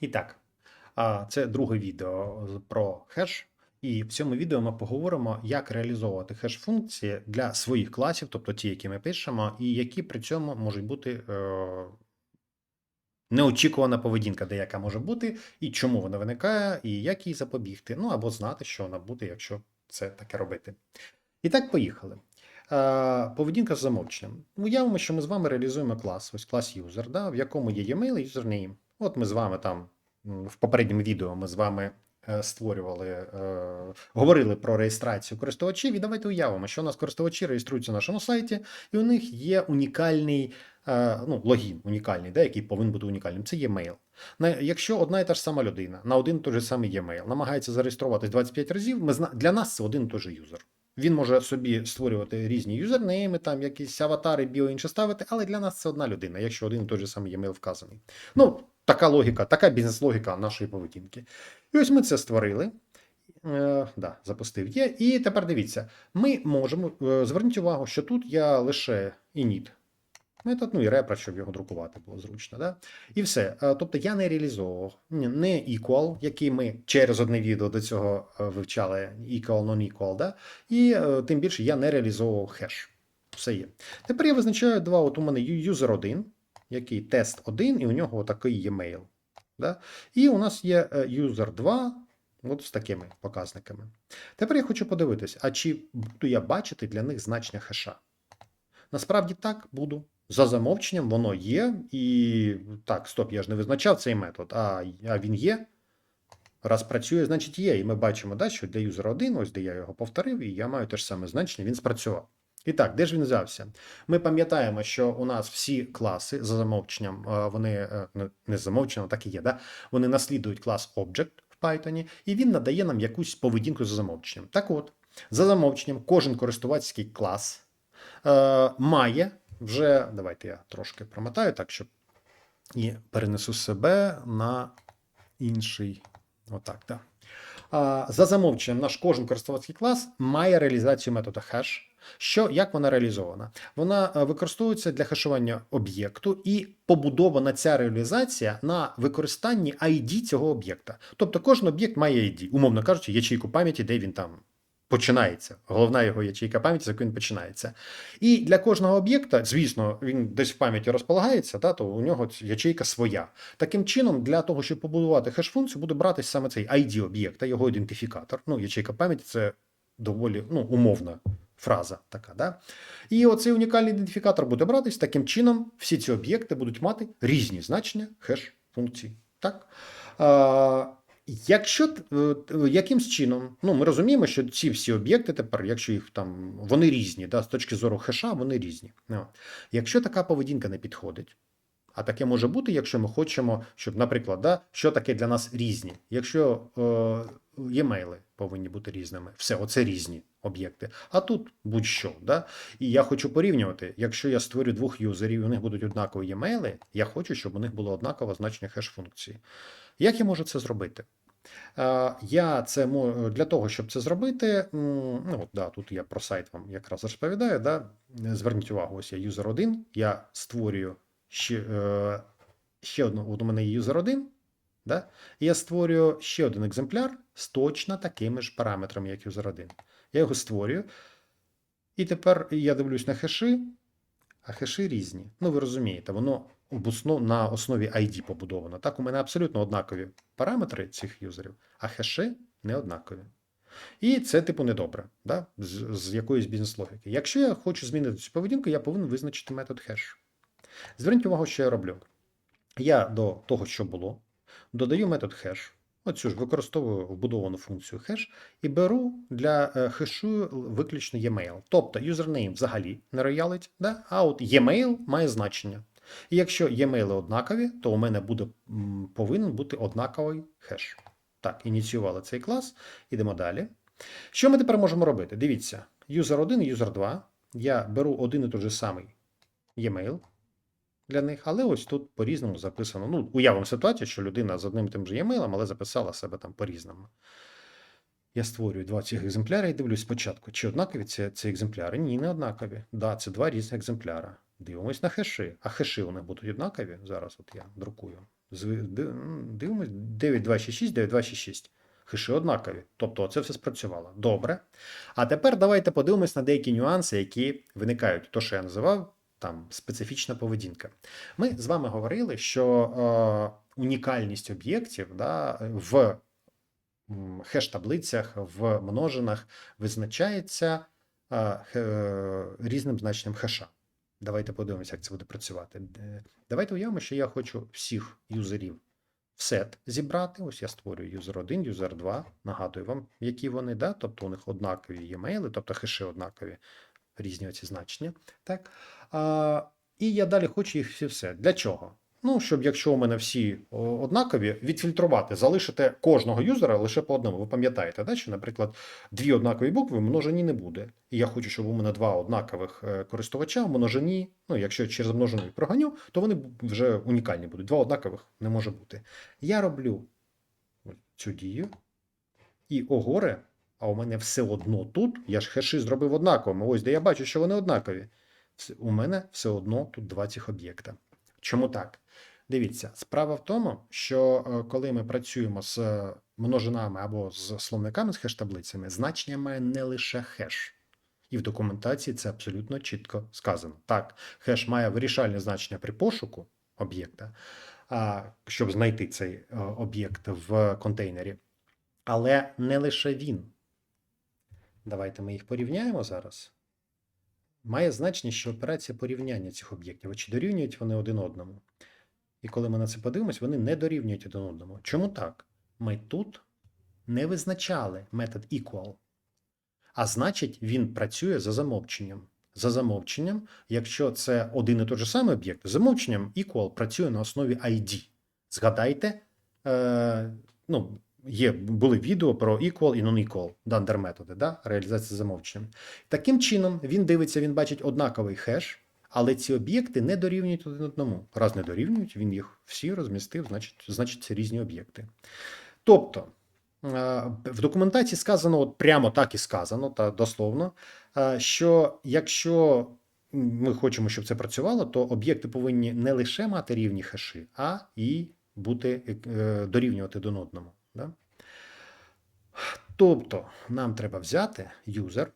І так, це друге відео про хеш. І в цьому відео ми поговоримо, як реалізовувати хеш-функції для своїх класів, тобто ті, які ми пишемо, і які при цьому можуть бути е, неочікувана поведінка, деяка може бути, і чому вона виникає, і як їй запобігти. Ну або знати, що вона буде, якщо це таке робити. І так, поїхали. Е, Поведінка з замовченням. Уявимо, що ми з вами реалізуємо клас, ось клас user, да, в якому є e-mail і username. От ми з вами там в попередньому відео ми з вами е, створювали, е, говорили про реєстрацію користувачів. І давайте уявимо, що у нас користувачі реєструються на нашому сайті, і у них є унікальний е, ну, логін, унікальний, да, який повинен бути унікальним. Це є мейл. Якщо одна і та ж сама людина на один і той же самий e-mail намагається зареєструватись 25 разів, ми для нас це один і той же юзер. Він може собі створювати різні юзернейми, там якісь аватари, біо інше ставити, але для нас це одна людина, якщо один і той же самий e-mail вказаний. Ну, така логіка, така бізнес-логіка нашої поведінки. І ось ми це створили. Е, да, запустив є. І тепер дивіться, ми можемо. Е, зверніть увагу, що тут я лише init метод, ну і репра, щоб його друкувати було зручно. Да? І все. Е, Тобто я не реалізовував не equal, який ми через одне відео до цього е, вивчали equal, non-equal, да? і е, тим більше я не реалізовував хеш. Все є. Тепер я визначаю два. От у мене user 1, який тест 1, і у нього такий є mail. Да? І у нас є е, user 2, от з такими показниками. Тепер я хочу подивитись, а чи буду я бачити для них значення хеша? Насправді так буду. За замовченням воно є, і так, стоп, я ж не визначав цей метод, а, а він є. Раз працює, значить є. І ми бачимо, да, що для юзера 1, ось де я його повторив, і я маю те ж саме значення, він спрацював. І так, де ж він взявся? Ми пам'ятаємо, що у нас всі класи за замовченням, е, вони е, не- замовченням, так і є. Да? Вони наслідують клас Object в Python, і він надає нам якусь поведінку за замовченням. Так от, за замовченням, кожен користувацький клас е, має вже. Давайте я трошки промотаю так, щоб і перенесу себе на інший. Отак, так. А, За замовченням, наш кожен користувацький клас має реалізацію методу хеш. Що, як вона реалізована? Вона е, використовується для хешування об'єкту і побудована ця реалізація на використанні ID цього об'єкта. Тобто кожен об'єкт має ID, умовно кажучи, ячейку пам'яті, де він там починається. Головна його ячейка пам'яті, з якої він починається. І для кожного об'єкта, звісно, він десь в пам'яті розполагається, та, то у нього ячейка своя. Таким чином, для того, щоб побудувати хеш-функцію, буде братись саме цей ID об'єкта, його ідентифікатор. Ну, ячейка пам'яті це доволі ну, умовна фраза така. Да? І оцей унікальний ідентифікатор буде братись. Таким чином, всі ці об'єкти будуть мати різні значення хеш-функцій. Так? Якщо т- е, якимсь чином, ну ми розуміємо, що ці всі об'єкти тепер, якщо їх там вони різні, да, з точки зору хеша, вони різні. Ну, якщо така поведінка не підходить, а таке може бути, якщо ми хочемо, щоб, наприклад, да, що таке для нас різні. Якщо е-мейли повинні бути різними, все, оце різні об'єкти. А тут будь-що. Да? І я хочу порівнювати, якщо я створю двох юзерів, і у них будуть однакові є-мейли, я хочу, щоб у них було однакове значення хеш-функції. Як я можу це зробити? Я це для того, щоб це зробити. Ну, от, да, тут я про сайт вам якраз розповідаю. Да? Зверніть увагу, ось я юзер 1, я створюю ще, е, ще одну. От у мене є юзер 1, да? і я створюю ще один екземпляр з точно такими ж параметрами, як юзер 1. Я його створюю. І тепер я дивлюсь на хеші, а хеші різні. Ну, ви розумієте, воно на основі ID побудовано. Так, у мене абсолютно однакові параметри цих юзерів, а хеші не однакові. І це, типу, недобре, да? з, з якоїсь бізнес-логіки. Якщо я хочу змінити цю поведінку, я повинен визначити метод хеш. Зверніть увагу, що я роблю. Я до того, що було, додаю метод хеш. Оцю ж використовую вбудовану функцію хеш і беру для е, хешу виключно e-mail. Тобто юзернейм взагалі не роялить, да? а от e-mail має значення. І якщо e-mail однакові, то у мене буде, повинен бути однаковий хеш. Так, ініціювали цей клас, ідемо далі. Що ми тепер можемо робити? Дивіться, user 1 і user 2. Я беру один і той же самий e-mail для них, але ось тут по-різному записано. Ну, уявимо ситуацію, що людина з одним і тим же e-mail, але записала себе там по-різному. Я створюю два цих екземпляри і дивлюсь спочатку, чи однакові ці, ці екземпляри? Ні, не однакові. Да, це два різних екземпляра. Дивимось на хеші. А хеші них будуть однакові. Зараз от я друкую. Дивимось 9266, 9266. Хеші однакові. Тобто це все спрацювало. Добре. А тепер давайте подивимось на деякі нюанси, які виникають. То, що я називав там специфічна поведінка. Ми з вами говорили, що е, унікальність об'єктів да, в хеш-таблицях, в множинах визначається е, хе- різним значенням хеша. Давайте подивимося, як це буде працювати. Е, Давайте уявимо, що я хочу всіх юзерів в сет зібрати. Ось я створюю юзер 1, юзер 2. Нагадую вам, які вони, да? тобто у них однакові e-mail, тобто хеші однакові, різні оці значення. Так? А, і я далі хочу їх всі все. Для чого? Ну, щоб якщо у мене всі однакові, відфільтрувати, залишити кожного юзера лише по одному. Ви пам'ятаєте, да? що, наприклад, дві однакові букви в множині не буде. І я хочу, щоб у мене два однакових е, користувача в множині, ну, якщо через множину їх проганю, то вони вже унікальні будуть. Два однакових не може бути. Я роблю цю дію, і огоре, а у мене все одно тут, я ж хеші зробив однаковими. Ось де я бачу, що вони однакові. У мене все одно тут два цих об'єкта. Чому так? Дивіться, справа в тому, що е, коли ми працюємо з е, множинами або з словниками з хеш-таблицями, значення має не лише хеш. І в документації це абсолютно чітко сказано. Так, хеш має вирішальне значення при пошуку об'єкта, щоб знайти цей е, об'єкт в контейнері. Але не лише він. Давайте ми їх порівняємо зараз. Має значення, що операція порівняння цих об'єктів, чи дорівнюють вони один одному. І коли ми на це подивимось, вони не дорівнюють один одному. Чому так? Ми тут не визначали метод equal. А значить, він працює за замовченням. За замовченням, якщо це один і той же самий об'єкт, замовченням equal працює на основі ID. Згадайте, е, ну, є, були відео про equal і non-equal дандер методи, да? реалізація за замовченням. Таким чином, він дивиться, він бачить однаковий хеш, але ці об'єкти не дорівнюють один одному. Раз не дорівнюють, він їх всі розмістив, значить, значить це різні об'єкти. Тобто, е, в документації сказано, от прямо так і сказано, та дословно, е, що якщо ми хочемо, щоб це працювало, то об'єкти повинні не лише мати рівні хеші, а і бути е, дорівнювати один одному. Да? Тобто, нам треба взяти юзер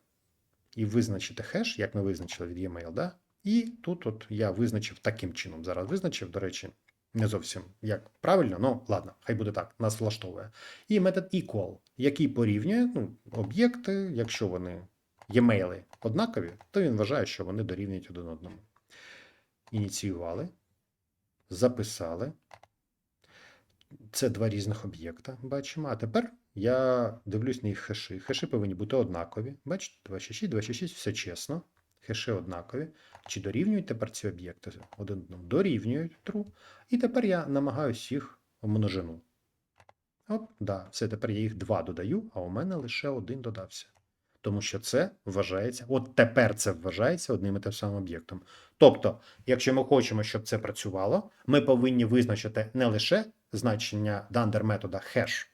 і визначити хеш, як ми визначили від e-mail, да? І тут от я визначив таким чином. Зараз визначив, до речі, не зовсім як правильно, ну ладно, хай буде так, нас влаштовує. І метод equal, який порівнює ну, об'єкти, якщо вони e-mail однакові, то він вважає, що вони дорівнюють один одному. Ініціювали, записали. Це два різних об'єкта, бачимо. А тепер я дивлюсь на їх хеші. Хеші повинні бути однакові. Бачите, 266, 266, все чесно. Хеші однакові. Чи дорівнюють тепер ці об'єкти один одному? Дорівнюють true. І тепер я намагаюся їх множину. Оп, да, все, тепер я їх два додаю, а у мене лише один додався. Тому що це вважається, от тепер це вважається одним і тим самим об'єктом. Тобто, якщо ми хочемо, щоб це працювало, ми повинні визначити не лише значення дандер метода хеш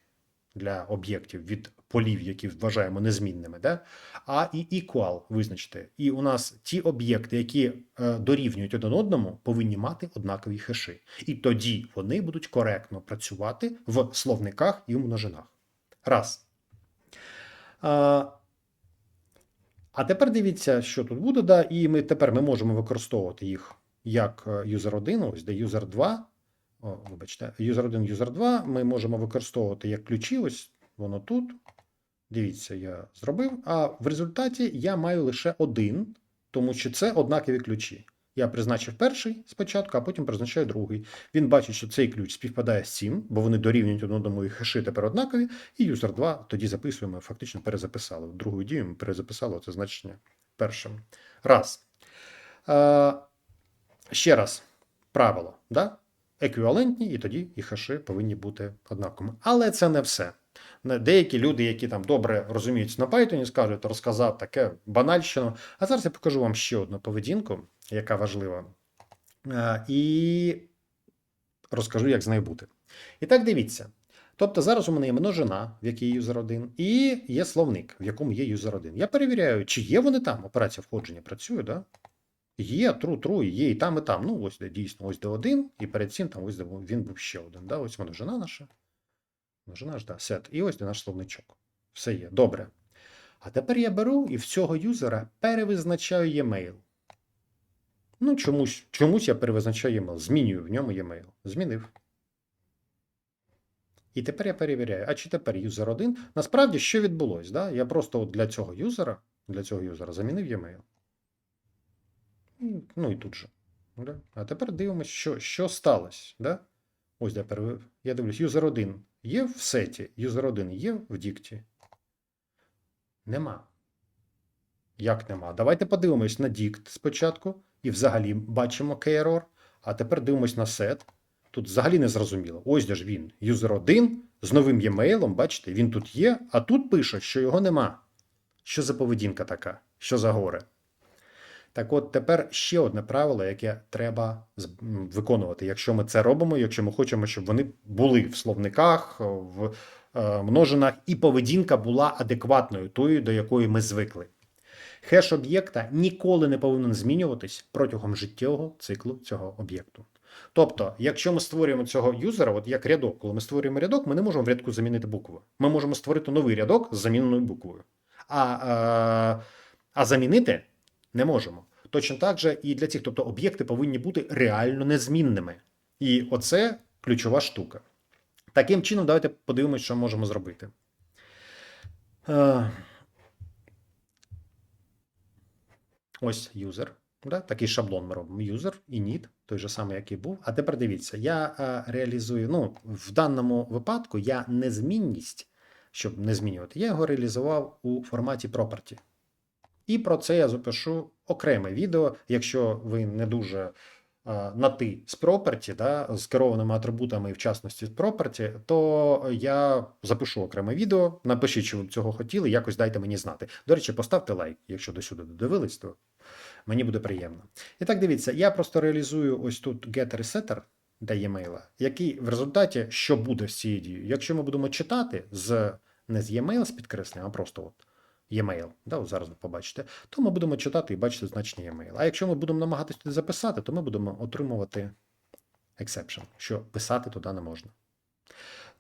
для об'єктів від полів, які вважаємо незмінними, да? а і equal визначити. І у нас ті об'єкти, які е, дорівнюють один одному, повинні мати однакові хеші. І тоді вони будуть коректно працювати в словниках і в множинах. Раз. А, тепер дивіться, що тут буде, да, і ми тепер ми можемо використовувати їх як юзер 1, ось де юзер 2. О, вибачте, юзер 1, юзер 2 ми можемо використовувати як ключі. Ось воно тут. Дивіться, я зробив. А в результаті я маю лише один, тому що це однакові ключі. Я призначив перший спочатку, а потім призначаю другий. Він бачить, що цей ключ співпадає з цим, бо вони дорівнюють одному і хеші тепер однакові. І юзер 2 тоді записуємо, фактично перезаписали. В другу дію ми перезаписали це значення першим. Раз. Е, ще раз, правило. Да? Еквівалентні, і тоді і хеші повинні бути однаковими. Але це не все. Деякі люди, які там добре розуміються на Python, скажуть, розказав таке банальщину. А зараз я покажу вам ще одну поведінку, яка важлива. Е, І розкажу, як з нею бути. І так дивіться. Тобто зараз у мене є множина, в якій юзер 1, і є словник, в якому є юзер 1. Я перевіряю, чи є вони там. Операція входження працює, да? Є, true, є і там, і там. Ну, ось де дійсно, ось де один, і перед цим там ось де він був ще один. Да? Ось множина наша. Множина ж, да, set. І ось де наш словничок. Все є. Добре. А тепер я беру і в цього юзера перевизначаю e-mail. Ну, чомусь, чомусь я перевизначаю e-mail. Змінюю в ньому e-mail. Змінив. І тепер я перевіряю, а чи тепер юзер 1. Насправді, що відбулось? Да? Я просто от для цього юзера, для цього юзера замінив e-mail. Ну і тут же. Да? А тепер дивимося, що, що сталося. Да? Ось де пере... я дивлюсь, юзер 1 є в сеті, юзер 1 є в дікті. Нема. Як нема? Давайте подивимось на дікт спочатку. І взагалі бачимо k-error. А тепер дивимось на сет. Тут взагалі не зрозуміло. Ось де ж він. Юзер 1 з новим e-mail, бачите, він тут є, а тут пише, що його нема. Що за поведінка така? Що за горе? Так от тепер ще одне правило, яке треба виконувати, якщо ми це робимо, якщо ми хочемо, щоб вони були в словниках, в е, множинах, і поведінка була адекватною, тою, до якої ми звикли. Хеш об'єкта ніколи не повинен змінюватись протягом життєвого циклу цього об'єкту. Тобто, якщо ми створюємо цього юзера, от як рядок, коли ми створюємо рядок, ми не можемо в рядку замінити букву. Ми можемо створити новий рядок з заміненою буквою. А, е, а замінити не можемо. Точно так же і для цих, тобто об'єкти повинні бути реально незмінними. І оце ключова штука. Таким чином, давайте подивимося, що можемо зробити. Е, Ось юзер. Да? Такий шаблон ми робимо. Юзер, init, той же самий, який був. А тепер дивіться, я е, реалізую. Ну, в даному випадку я незмінність, щоб не змінювати, я його реалізував у форматі property. І про це я запишу окреме відео, якщо ви не дуже на ти з property, да, з керованими атрибутами, і в частності з property, то я запишу окреме відео. Напишіть, що ви б цього хотіли, якось дайте мені знати. До речі, поставте лайк, якщо до сюди додивились, то мені буде приємно. І так дивіться, я просто реалізую ось тут getter setter для e-mail, який в результаті що буде з цією дією? Якщо ми будемо читати з не з e-mail з підкресленням, а просто от e-mail, да, зараз ви побачите, то ми будемо читати і бачити значення e-mail. А якщо ми будемо намагатися туди записати, то ми будемо отримувати exception, що писати туди не можна.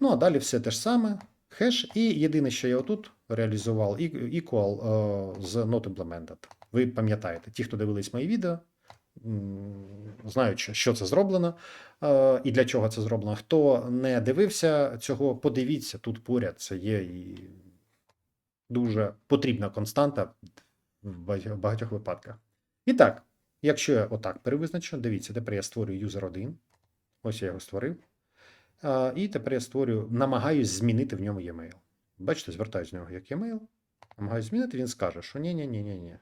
Ну, а далі все те ж саме. Хеш, і єдине, що я отут реалізував, equal е, з not implemented. Ви пам'ятаєте, ті, хто дивились мої відео, знають, що це зроблено е, і для чого це зроблено. Хто не дивився цього, подивіться тут поряд. Це є і дуже потрібна константа в багатьох- випадках. І так, якщо я отак перевизначу, дивіться, тепер я створюю юзер 1. Ось я його створив. І тепер я створюю, намагаюсь змінити в ньому e-mail. Бачите, звертаюся з нього як e-mail, намагаюсь змінити, він скаже, що ні, ні, ні, ні, ні.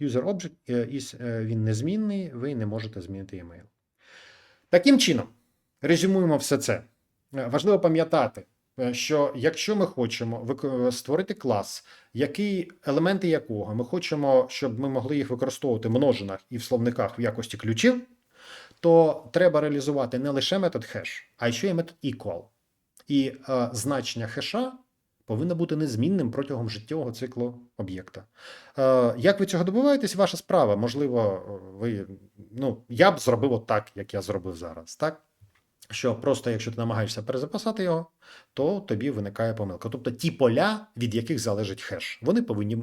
User object е, е, він незмінний, ви не можете змінити e-mail. Таким чином, резюмуємо все це. Е, Важливо пам'ятати, що якщо ми хочемо створити клас, який, елементи якого ми хочемо, щоб ми могли їх використовувати в множинах і в словниках в якості ключів, то треба реалізувати не лише метод hash, а ще й метод equal. І е, значення хеша повинно бути незмінним протягом життєвого циклу об'єкта. Е, як ви цього добиваєтесь, ваша справа. Можливо, е, ви. Ну, я б зробив от так, як я зробив зараз. Так? Що просто, якщо ти намагаєшся перезаписати його, то тобі виникає помилка. Тобто ті поля, від яких залежить хеш, вони повинні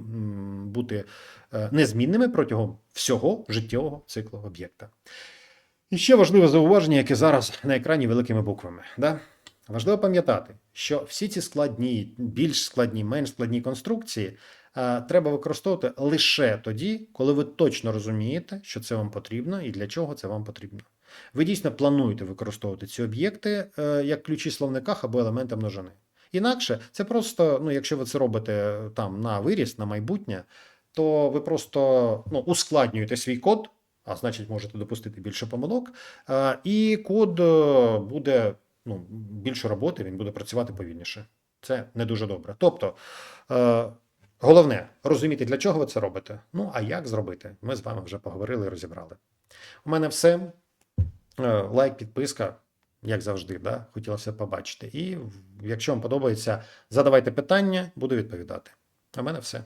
бути е, незмінними протягом всього життєвого циклу об'єкта. І ще важливе зауваження, яке зараз на екрані великими буквами. Да? Важливо пам'ятати, що всі ці складні, більш складні, менш складні конструкції е, треба використовувати лише тоді, коли ви точно розумієте, що це вам потрібно і для чого це вам потрібно. Ви дійсно плануєте використовувати ці об'єкти е, як ключі словниках або елементи множини. Інакше це просто, ну, якщо ви це робите там на виріс, на майбутнє, то ви просто ну, ускладнюєте свій код, а значить, можете допустити більше помилок, е, і код е, буде ну, більше роботи, він буде працювати повільніше. Це не дуже добре. Тобто, е, головне розуміти, для чого ви це робите. Ну, а як зробити? Ми з вами вже поговорили і розібрали. У мене все. Е, Лайк, підписка, як завжди, да? хотілося побачити. І якщо вам подобається, задавайте питання, буду відповідати. У мене все.